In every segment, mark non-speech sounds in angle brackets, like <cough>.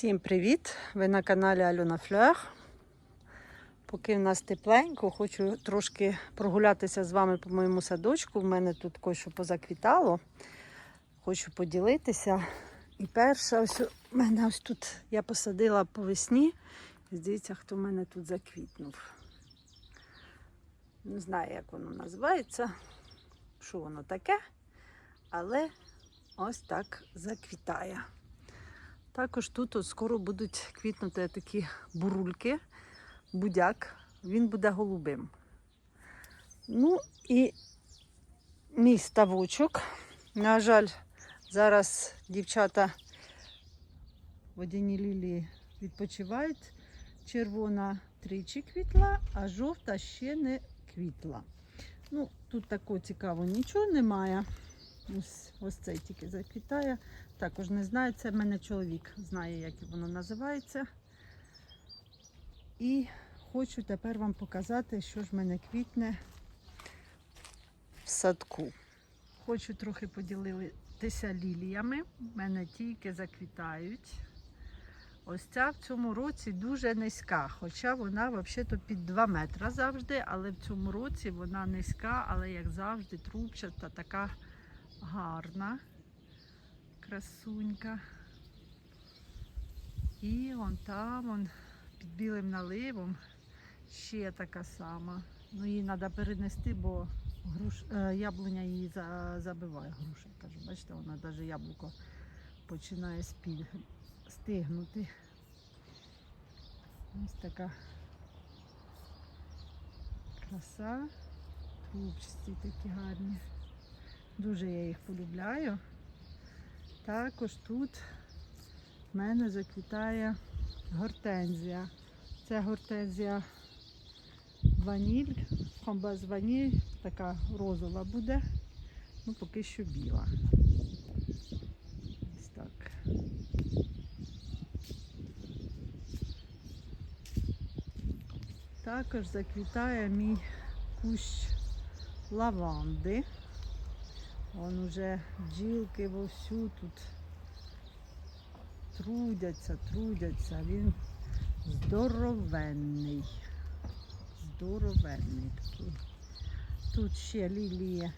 Всім привіт! Ви на каналі Альона Флер. Поки в нас тепленько, хочу трошки прогулятися з вами по моєму садочку. У мене тут кое-що позаквітало. Хочу поділитися. І перша, ось у мене ось тут я посадила по весні. Здається, хто в мене тут заквітнув. Не знаю, як воно називається, що воно таке, але ось так заквітає. Також тут скоро будуть квітнути такі бурульки, будяк, він буде голубим. Ну і мій ставочок. На жаль, зараз дівчата водяні лілії відпочивають. Червона тричі квітла, а жовта ще не квітла. Ну, Тут такого цікавого нічого немає. Ось, ось цей тільки заквітає. Також не знаю, це в мене чоловік знає, як воно називається. І хочу тепер вам показати, що ж в мене квітне в садку. Хочу трохи поділитися ліліями. В мене тільки заквітають. Ось ця в цьому році дуже низька, хоча вона взагалі під 2 метри завжди, але в цьому році вона низька, але як завжди, трубчата, така гарна красунька. І вон там, вон, під білим наливом ще така сама. Ну її треба перенести, бо груш, е, яблуня її за, забиває. Груша, кажу. Бачите, вона навіть яблуко починає спіль, стигнути. Ось така краса. Трубчасті такі гарні. Дуже я їх полюбляю. Також тут в мене заквітає гортензія. Це гортензія ваніль, фамбаз ваніль, така розова буде, ну поки що біла. Ось так. Також заквітає мій кущ лаванди. Вон уже бджілки вовсю тут трудяться, трудяться. Він здоровенний. Здоровенний такий. Тут ще лілії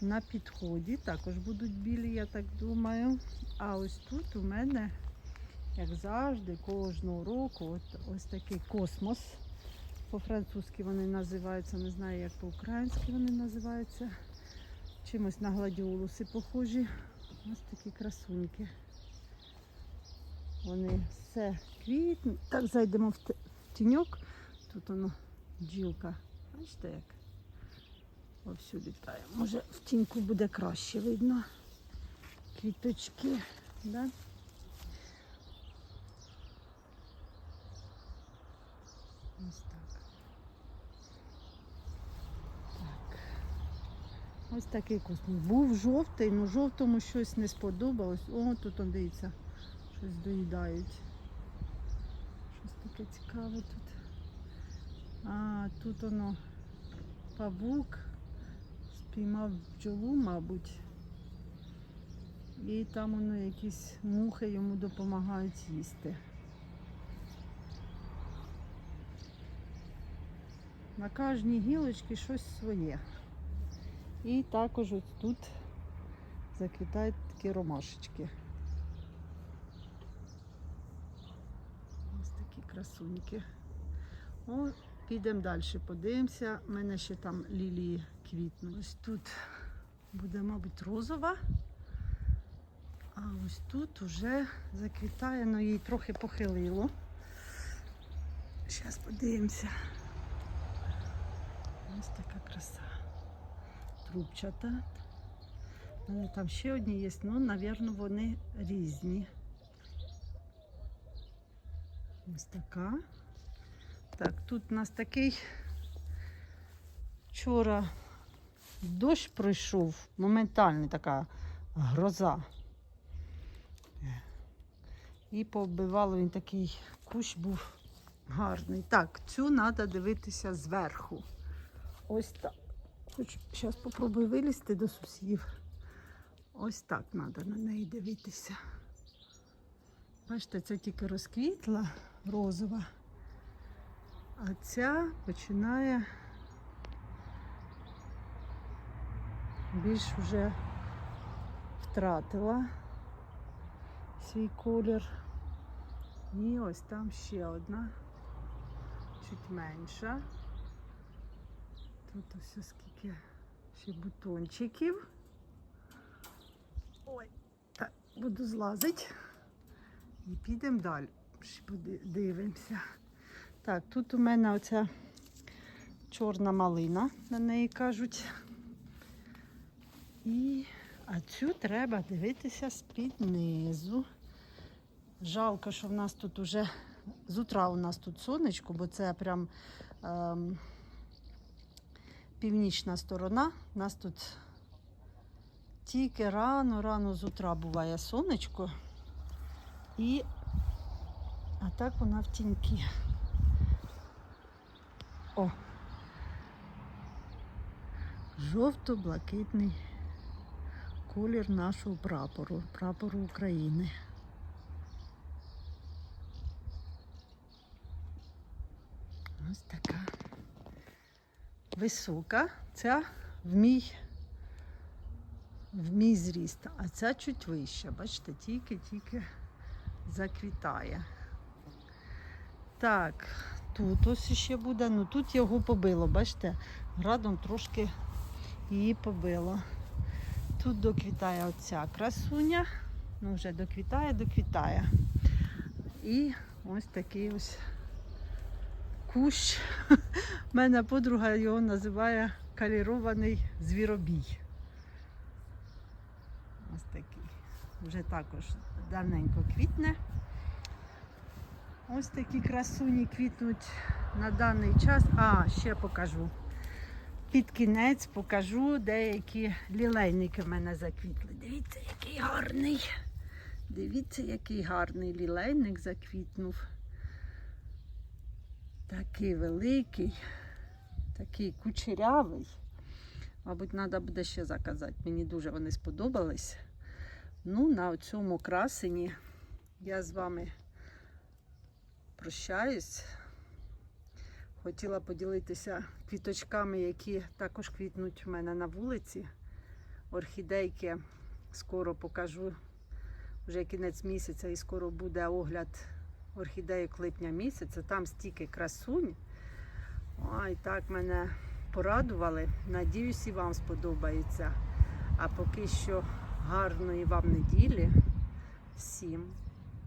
на підході, також будуть білі, я так думаю. А ось тут у мене, як завжди, кожного року от, ось такий космос. По-французьки вони називаються, не знаю, як по-українськи вони називаються чимось на гладіолуси похожі. Ось такі красуньки. Вони все квітнуть. Так, зайдемо в тіньок. Тут воно бджілка. Бачите як? Вовсю літає. Може в тіньку буде краще видно. Квіточки. Да? Ось. Так. Ось такий космос. Був жовтий, але жовтому щось не сподобалось. О, тут он, дивіться, щось доїдають. Щось таке цікаве тут. А, тут воно павук спіймав бджолу, мабуть. І там воно якісь мухи йому допомагають їсти. На кожній гілочці щось своє. І також ось тут заквітають такі ромашечки. Ось такі красуньки. О, підемо далі, подивимося. У мене ще там лілії квітнуть. Ось тут буде, мабуть, розова. А ось тут вже заквітає, але їй трохи похилило. Зараз подивимося. Ось така краса трубчата. Там ще одні є, ну, напевно, вони різні. Ось така. Так, тут у нас такий вчора дощ пройшов, моментальний така гроза. І повбивало він такий кущ був гарний. Так, цю треба дивитися зверху. Ось так. Зараз спробую вилізти до сусідів. Ось так треба на неї дивитися. Бачите, це тільки розквітла розова, а ця починає більш вже втратила свій колір. І ось там ще одна, чуть менша. Тут ось скільки ще бутончиків. Ой, так, буду злазити. І підемо далі. Ще подивимося. Так, тут у мене оця чорна малина, на неї кажуть. І а цю треба дивитися з-під низу. Жалко, що в нас тут уже з утра у нас тут сонечко, бо це прям ем, північна сторона. У нас тут тільки рано, рано з утра буває сонечко. І а так вона в тінькі. О! Жовто-блакитний колір нашого прапору, прапору України. Ось така висока. Ця в мій, в мій зріст, а ця чуть вища. Бачите, тільки-тільки заквітає. Так, тут ось ще буде, ну тут його побило, бачите, градом трошки її побило. Тут доквітає оця красуня, ну вже доквітає, доквітає. І ось такий ось кущ. <laughs> У мене подруга його називає калірований звіробій. Ось такий. Вже також давненько квітне. Ось такі красуні квітнуть на даний час. А, ще покажу. Під кінець покажу деякі лілейники в мене заквітли. Дивіться, який гарний. Дивіться, який гарний лілейник заквітнув. Такий великий, такий кучерявий. Мабуть, треба буде ще заказати. Мені дуже вони сподобались. Ну, на цьому красені я з вами прощаюсь. Хотіла поділитися квіточками, які також квітнуть в мене на вулиці. Орхідейки скоро покажу вже кінець місяця і скоро буде огляд орхідеїк липня місяця. Там стільки красунь. Ой, так мене порадували. Надіюсь, і вам сподобається. А поки що гарної вам неділі. Всім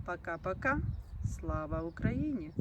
пока-пока. Слава Україні!